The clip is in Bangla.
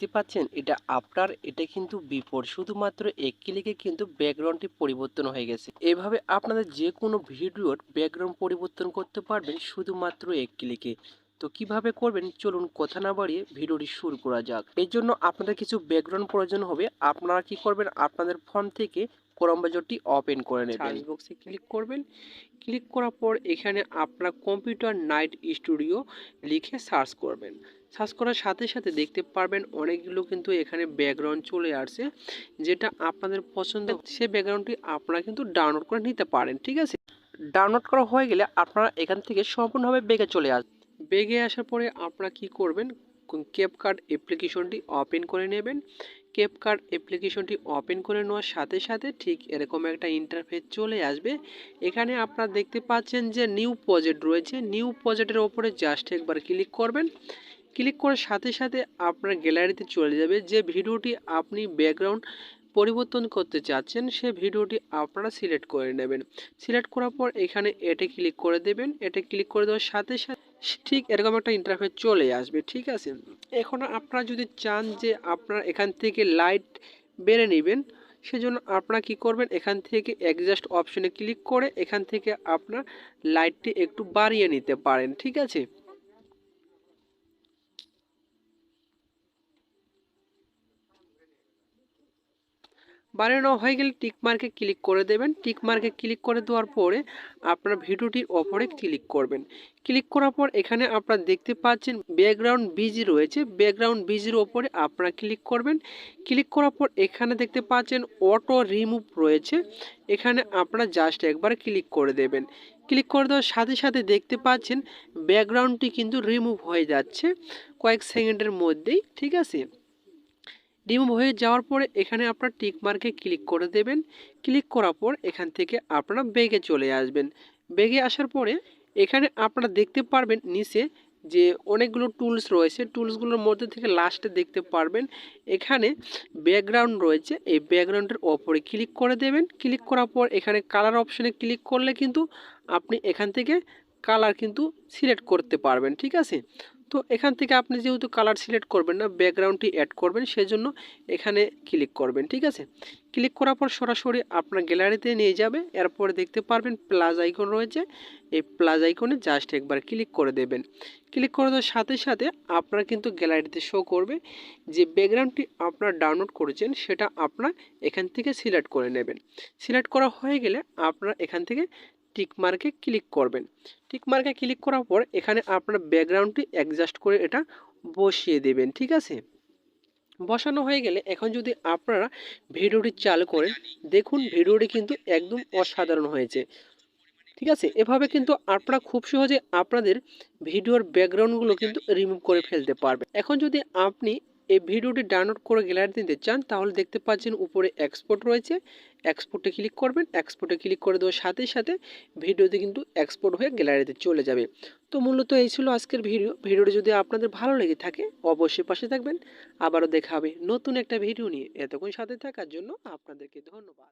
দেখতে পাচ্ছেন এটা আপনার এটা কিন্তু বিপর শুধুমাত্র এক ক্লিকে কিন্তু ব্যাকগ্রাউন্ডটি পরিবর্তন হয়ে গেছে। এভাবে আপনাদের যে কোনো ভিডিওর ব্যাকগ্রাউন্ড পরিবর্তন করতে পারবেন শুধুমাত্র এক ক্লিকে তো কীভাবে করবেন? চলুন কথা না বাড়িয়ে ভিডিওটি শুরু করা যাক। এর জন্য আপনাদের কিছু ব্যাকগ্রাউন্ড প্রয়োজন হবে। আপনারা কি করবেন? আপনাদের ফোন থেকে ক্রোম ব্রাউজারটি ওপেন করে নেবেন। সার্চ বক্সে ক্লিক করবেন। ক্লিক করার পর এখানে আপনার কম্পিউটার নাইট স্টুডিও লিখে সার্চ করবেন। সার্চ করার সাথে সাথে দেখতে পারবেন অনেকগুলো কিন্তু এখানে ব্যাকগ্রাউন্ড চলে আসছে, যেটা আপনাদের পছন্দ সে ব্যাকগ্রাউন্ডটি আপনারা কিন্তু ডাউনলোড করে নিতে পারেন, ঠিক আছে? ডাউনলোড করা হয়ে গেলে আপনারা এখান থেকে সম্পূর্ণভাবে বেগে চলে আসবেন বেগে আসার পরে আপনারা কি করবেন? ক্যাপকার্ড অ্যাপ্লিকেশনটি ওপেন করে নেবেন। ক্যাপকার্ড অ্যাপ্লিকেশনটি ওপেন করে নেওয়ার সাথে সাথে ঠিক এরকম একটা ইন্টারফেস চলে আসবে। এখানে আপনারা দেখতে পাচ্ছেন যে নিউ প্রজেক্ট রয়েছে। নিউ প্রজেক্টের ওপরে জাস্ট একবার ক্লিক করবেন। ক্লিক করার সাথে সাথে আপনার গ্যালারিতে চলে যাবে। যে ভিডিওটি আপনি ব্যাকগ্রাউন্ড পরিবর্তন করতে চাচ্ছেন, সে ভিডিওটি আপনারা সিলেক্ট করে নেবেন। সিলেক্ট করার পর এখানে এটে ক্লিক করে দেবেন। এটে ক্লিক করে দেওয়ার সাথে সাথে ঠিক এরকম একটা ইন্টারফেস চলে আসবে, ঠিক আছে? এখন আপনারা যদি চান যে আপনারা এখান থেকে লাইট বেড়ে নেবেন, সেজন্য আপনারা কি করবেন? এখান থেকে অ্যাডজাস্ট অপশনে ক্লিক করে এখান থেকে আপনার লাইটটি একটু বাড়িয়ে নিতে পারেন, ঠিক আছে? বানানো হয়ে গেলে টিক মার্কে ক্লিক করে দেবেন। টিক মার্কে ক্লিক করে দেওয়ার পরে আপনার ভিডিওটির ওপরে ক্লিক করবেন। ক্লিক করার পর এখানে আপনারা দেখতে পাচ্ছেন ব্যাকগ্রাউন্ড বিজি রয়েছে। ব্যাকগ্রাউন্ড বিজির ওপরে আপনারা ক্লিক করবেন। ক্লিক করার পর এখানে দেখতে পাচ্ছেন অটো রিমুভ রয়েছে। এখানে আপনারা জাস্ট একবার ক্লিক করে দেবেন। ক্লিক করে দেওয়ার সাথে সাথে দেখতে পাচ্ছেন ব্যাকগ্রাউন্ডটি কিন্তু রিমুভ হয়ে যাচ্ছে। কয়েক সেকেন্ডের মধ্যেই, ঠিক আছে? রিমুভ হয়ে যাওয়ার পরে এখানে আপনার টিক মার্কে ক্লিক করে দেবেন। ক্লিক করার পর এখান থেকে আপনারা বেগে চলে আসবেন। বেগে আসার পরে এখানে আপনারা দেখতে পারবেন নিচে যে অনেকগুলো টুলস রয়েছে। টুলসগুলোর মধ্যে থেকে লাস্টে দেখতে পারবেন। এখানে ব্যাকগ্রাউন্ড রয়েছে। এই ব্যাকগ্রাউন্ডের ওপরে ক্লিক করে দেবেন। ক্লিক করার পর এখানে কালার অপশানে ক্লিক করলে কিন্তু আপনি এখান থেকে কালার কিন্তু সিলেক্ট করতে পারবেন। ঠিক আছে? তো এখান থেকে আপনি যেহেতু কালার সিলেক্ট করবেন না ব্যাকগ্রাউন্ডটি অ্যাড করবেন, সেজন্য এখানে ক্লিক করবেন, ঠিক আছে? ক্লিক করার পর সরাসরি আপনার গ্যালারিতে নিয়ে যাবে, এরপরে দেখতে পারবেন প্লাস আইকন রয়েছে, এই প্লাস আইকনে জাস্ট একবার ক্লিক করে দেবেন। ক্লিক করে দেওয়ার সাথে সাথে আপনার কিন্তু গ্যালারিতে শো করবে যে ব্যাকগ্রাউন্ডটি আপনার ডাউনলোড করেছেন, সেটা আপনার এখান থেকে সিলেক্ট করে নেবেন। সিলেক্ট করা হয়ে গেলে আপনার এখান থেকে টিক মার্কে ক্লিক করবেন। টিক মার্কে ক্লিক করার পর এখানে আপনার ব্যাকগ্রাউন্ডটি অ্যাডজাস্ট করে এটা বসিয়ে দেবেন, ঠিক আছে? বসানো হয়ে গেলে এখন যদি আপনারা ভিডিওটি চালু করেন, দেখুন ভিডিওটি কিন্তু একদম অসাধারণ হয়েছে। ঠিক আছে? এভাবে কিন্তু আপনারা খুব সহজে আপনাদের ভিডিওর ব্যাকগ্রাউন্ডগুলো কিন্তু রিমুভ করে ফেলতে পারবেন। এখন যদি আপনি এই ভিডিওটি ডাউনলোড করে গ্যালারি দিতে চান, তাহলে দেখতে পাচ্ছেন উপরে এক্সপোর্ট রয়েছে। এক্সপোর্টে ক্লিক করবেন। এক্সপোর্টে ক্লিক করে দেওয়ার সাথে সাথে ভিডিওতে কিন্তু এক্সপোর্ট হয়ে গ্যালারিতে চলে যাবে। তো মূলত এই ছিল আজকের ভিডিও। ভিডিওটি যদি আপনাদের ভালো লেগে থাকে, অবশ্যই পাশে থাকবেন। আবারও দেখা হবে নতুন একটা ভিডিও নিয়ে। এতক্ষণ সাথে থাকার জন্য আপনাদেরকে ধন্যবাদ।